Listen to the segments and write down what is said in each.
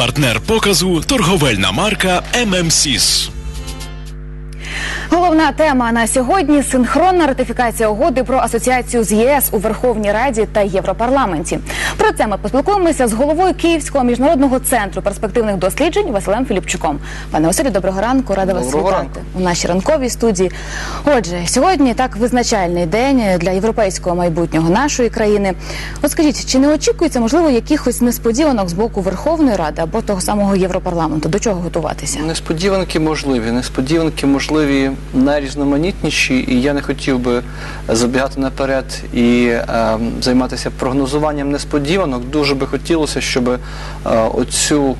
Партнер показу торговельна марка ММСІС. Головна тема на сьогодні синхронна ратифікація угоди про асоціацію з ЄС у Верховній Раді та Європарламенті. Про це ми поспілкуємося з головою Київського міжнародного центру перспективних досліджень Василем Філіпчуком. Пане Василю, доброго ранку, рада вас вітати у нашій ранковій студії. Отже, сьогодні так визначальний день для європейського майбутнього нашої країни. От скажіть, чи не очікується можливо якихось несподіванок з боку Верховної Ради або того самого Європарламенту? До чого готуватися? Несподіванки можливі. Несподіванки можливі найрізноманітніші, і я не хотів би забігати наперед і е, займатися прогнозуванням несподіванок. Дуже би хотілося, щоб е, оцю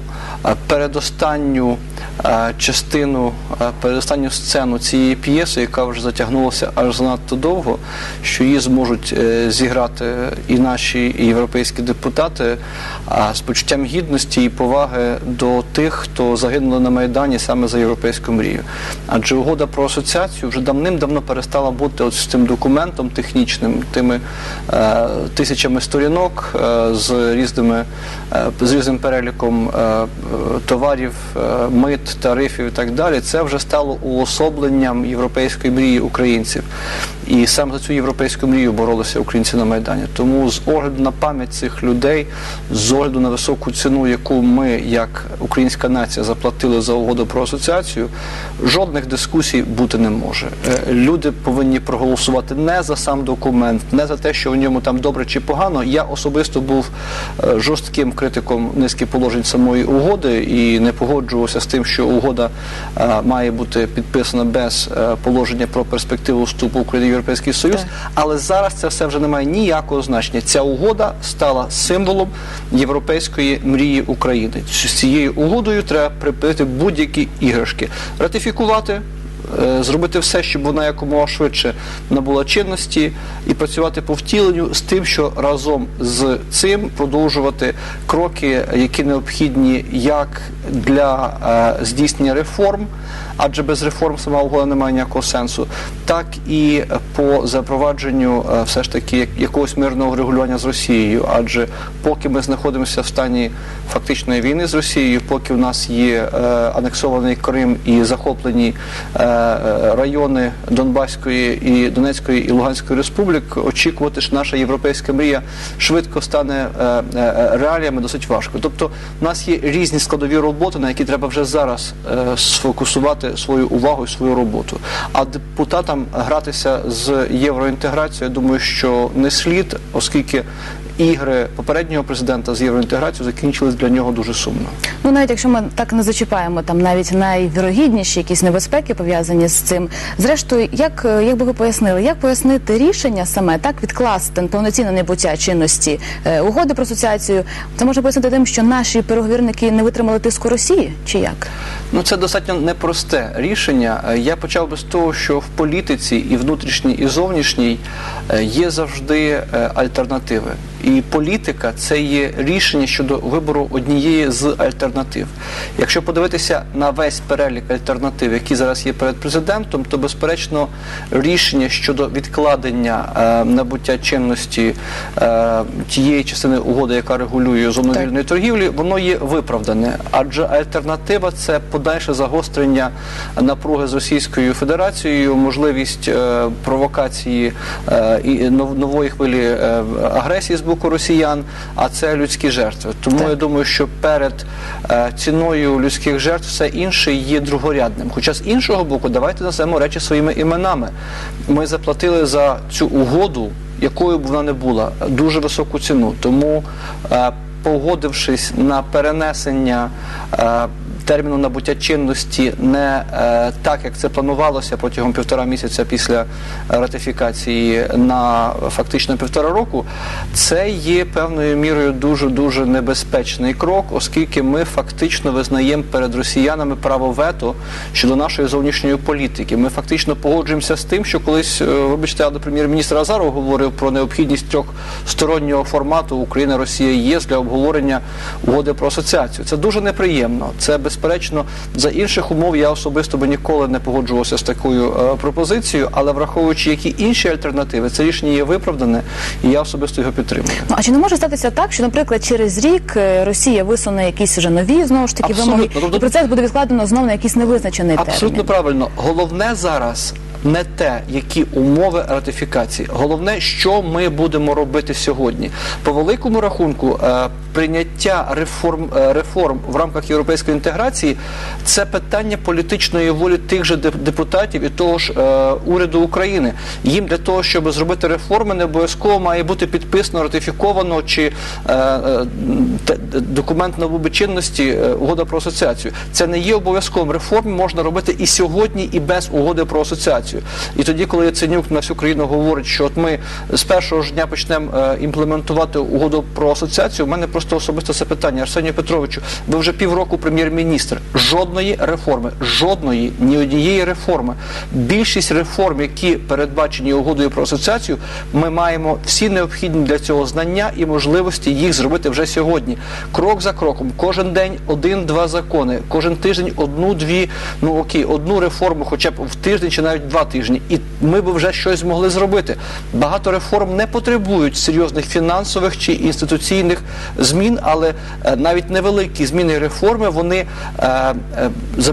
передостанню е, частину, е, передостанню сцену цієї п'єси, яка вже затягнулася аж занадто довго, що її зможуть е, зіграти і наші і європейські депутати з почуттям гідності і поваги до тих, хто загинули на Майдані саме за європейську мрію. Адже угода про асоціацію вже давним-давно перестала бути ось цим документом технічним, тими е, тисячами сторінок е, з різними е, з різним переліком е, е, товарів, е, мит, тарифів і так далі. Це вже стало уособленням європейської мрії українців. І саме за цю європейську мрію боролися українці на Майдані. Тому з огляду на пам'ять цих людей, з огляду на високу ціну, яку ми, як українська нація, заплатили за угоду про асоціацію, жодних дискусій бути не може. Е, Люди повинні проголосувати не за сам документ, не за те, що в ньому там добре чи погано. Я особисто був е, жорстким критиком низки положень самої угоди і не погоджувався з тим, що угода е, має бути підписана без е, положення про перспективу вступу України в Європейський Союз. Так. Але зараз це все вже не має ніякого значення. Ця угода стала символом європейської мрії України. З цією угодою треба припинити будь-які іграшки, ратифікувати. Е, Зробити все, щоб вона якомога швидше набула чинності і працювати по втіленню з тим, що разом з цим продовжувати кроки, які необхідні як для е, здійснення реформ, адже без реформ сама угода не має ніякого сенсу, так і по запровадженню е, все ж таки як- якогось мирного регулювання з Росією. Адже поки ми знаходимося в стані фактичної війни з Росією, поки в нас є анексований Крим і захоплені райони Донбаської і Донецької і Луганської республік, очікувати, що наша європейська мрія швидко стане е, е, реаліями досить важко. Тобто, в нас є різні складові роботи, на які треба вже зараз е, сфокусувати свою увагу і свою роботу. А депутатам гратися з євроінтеграцією, я думаю, що не слід, оскільки ігри попереднього президента з євроінтеграцією закінчились для нього дуже сумно. Ну, навіть якщо ми так не зачіпаємо там навіть найвірогідніші якісь небезпеки пов'язані з цим. Зрештою, як, е, як би ви пояснили, як пояснити рішення саме так відкласти повноцінне небуття чинності е, угоди про асоціацію? Це можна пояснити тим, що наші переговірники не витримали тиску Росії, чи як? Ну, це достатньо непросте рішення. Е, Я почав би з того, що в політиці і внутрішній, і зовнішній е, є завжди альтернативи. І політика це є рішення щодо вибору однієї з альтернатив. Якщо подивитися на весь перелік альтернатив, які зараз є перед президентом, то безперечно рішення щодо відкладення е, набуття чинності е, тієї частини угоди, яка регулює зону вільної торгівлі, воно є виправдане, адже альтернатива це подальше загострення напруги з Російською Федерацією, можливість е, провокації е, і нов- нової хвилі е, агресії з боку росіян, а це людські жертви. Тому Так. я думаю, що перед е, ціною людських жертв все інше є другорядним. Хоча з іншого боку, давайте назвемо речі своїми іменами. Ми заплатили за цю угоду, якою б вона не була, дуже високу ціну. Тому е, погодившись на перенесення е, терміну набуття чинності не е, так, як це планувалося протягом півтора місяця після ратифікації на фактично півтора року, це є певною мірою дуже дуже небезпечний крок, оскільки ми фактично визнаємо перед росіянами право вето щодо нашої зовнішньої політики. Ми фактично погоджуємося з тим, що колись, е, вибачте, але прем'єр-міністр Азаров говорив про необхідність трьохстороннього формату Україна, Росія, ЄС для обговорення угоди про асоціацію. Це дуже неприємно. Це безперечно, за інших умов я особисто би ніколи не погоджувався з такою е, пропозицією, але враховуючи які інші альтернативи, це рішення є виправдане, і я особисто його підтримую. Ну а чи не може статися так, що, наприклад, через рік е, Росія висуне якісь вже нові знову ж таки Абсолютно. вимоги, Тобто- і процес буде відкладено знову на якийсь невизначений Абсолютно термін? правильно. Головне зараз не те, які умови ратифікації. Головне, що ми будемо робити сьогодні. По великому рахунку, е, прийняття реформ, е, реформ в рамках європейської інтеграції це питання політичної волі тих же депутатів і того ж е, уряду України. Їм для того, щоб зробити реформи, не обов'язково має бути підписано, ратифіковано чи документ набуби чинності е, угода про асоціацію. Це не є обов'язковим. Реформи можна робити і сьогодні, і без угоди про асоціацію. І тоді, коли Яценюк на всю країну говорить, що от ми з першого ж дня почнемо е, імплементувати угоду про асоціацію, у мене просто особисто це питання. Арсенію Петровичу, ви вже півроку прем'єр-міністр. Жодної реформи, жодної, ні однієї реформи. Більшість реформ, які передбачені угодою про асоціацію, ми маємо всі необхідні для цього знання і можливості їх зробити вже сьогодні. Крок за кроком, кожен день один-два закони, кожен тиждень одну-дві, ну окей, одну реформу, хоча б в тиждень чи навіть два тижні, і ми б вже щось змогли зробити. Багато реформ не потребують серйозних фінансових чи інституційних змін, але е, навіть невеликі зміни реформи вони е, е,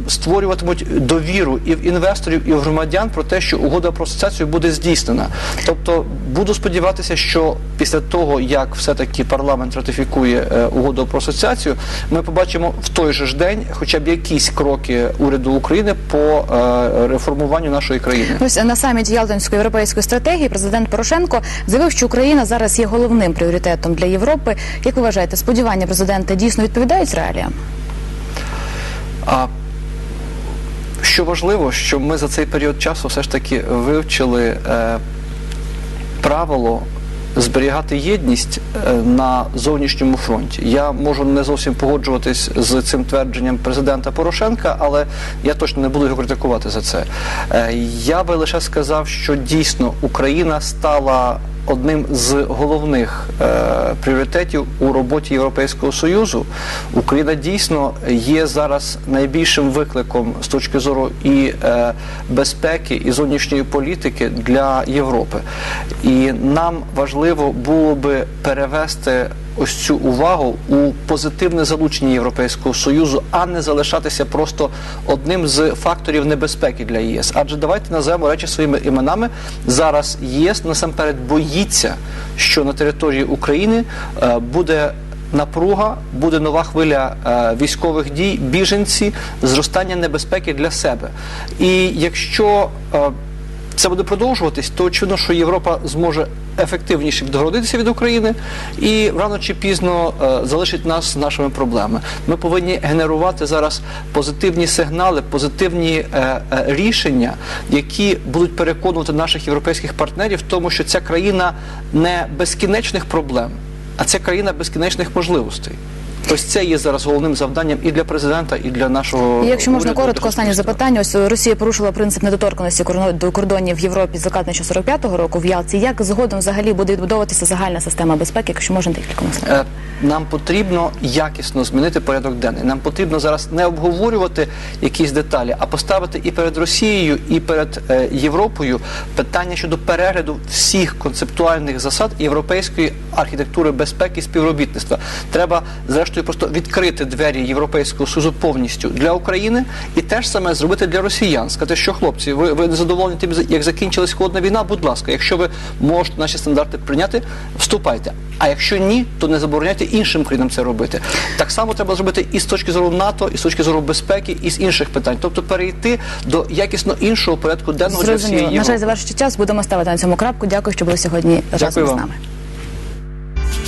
створюватимуть довіру і в інвесторів, і в громадян про те, що угода про асоціацію буде здійснена. Тобто буду сподіватися, що після того, як все-таки парламент ратифікує угоду про асоціацію, ми побачимо в той же ж день хоча б якісь кроки уряду України по реформуванню нашої країни. Ось на саміті Ялтинської європейської стратегії президент Порошенко заявив, що Україна зараз є головним пріоритетом для Європи. Як ви вважаєте, сподівання президента дійсно відповідають реаліям? А що важливо, що ми за цей період часу все ж таки вивчили е, правило зберігати єдність е, на зовнішньому фронті. Я можу не зовсім погоджуватись з цим твердженням президента Порошенка, але я точно не буду його критикувати за це. Е, я би лише сказав, що дійсно Україна стала одним з головних е, пріоритетів у роботі Європейського Союзу. Україна дійсно є зараз найбільшим викликом з точки зору і е, безпеки, і зовнішньої політики для Європи. І нам важливо було би перевести ось цю увагу у позитивне залучення Європейського Союзу, а не залишатися просто одним з факторів небезпеки для ЄС. Адже давайте називаємо речі своїми іменами. Зараз ЄС насамперед боїться, що на території України е, буде. Напруга буде нова хвиля е, військових дій, біженці, зростання небезпеки для себе. І якщо е, це буде продовжуватись, то очевидно, що Європа зможе ефективніше відгородитися від України і рано чи пізно е, залишить нас з нашими проблемами. Ми повинні генерувати зараз позитивні сигнали, позитивні е, е, рішення, які будуть переконувати наших європейських партнерів в тому, що ця країна не безкінечних проблем, а це країна безкінечних можливостей. Ось це є зараз головним завданням і для президента, і для нашого І якщо можна уряду, коротко, останнє запитання. Ось Росія порушила принцип недоторканості до кордонів в Європі ще 45-го року в Ялті. Як згодом взагалі буде відбудовуватися загальна система безпеки, якщо можна декількома словами? Е, Нам потрібно якісно змінити порядок денний. Нам потрібно зараз не обговорювати якісь деталі, а поставити і перед Росією, і перед е, Європою питання щодо перегляду всіх концептуальних засад європейської архітектури безпеки і співробітництва. Треба, зрештою, просто відкрити двері Європейського Союзу повністю для України і теж саме зробити для росіян. Сказати, що хлопці, ви, ви не задоволені тим, як закінчилась холодна війна? Будь ласка, якщо ви можете наші стандарти прийняти, вступайте. А якщо ні, то не забороняйте іншим країнам це робити. Так само треба зробити і з точки зору НАТО, і з точки зору безпеки, і з інших питань. Тобто перейти до якісно іншого порядку денного для всієї Зрозуміло. На жаль, завершуючи час, будемо ставити на цьому крапку. Дякую, що були сьогодні разом Дякую з нами.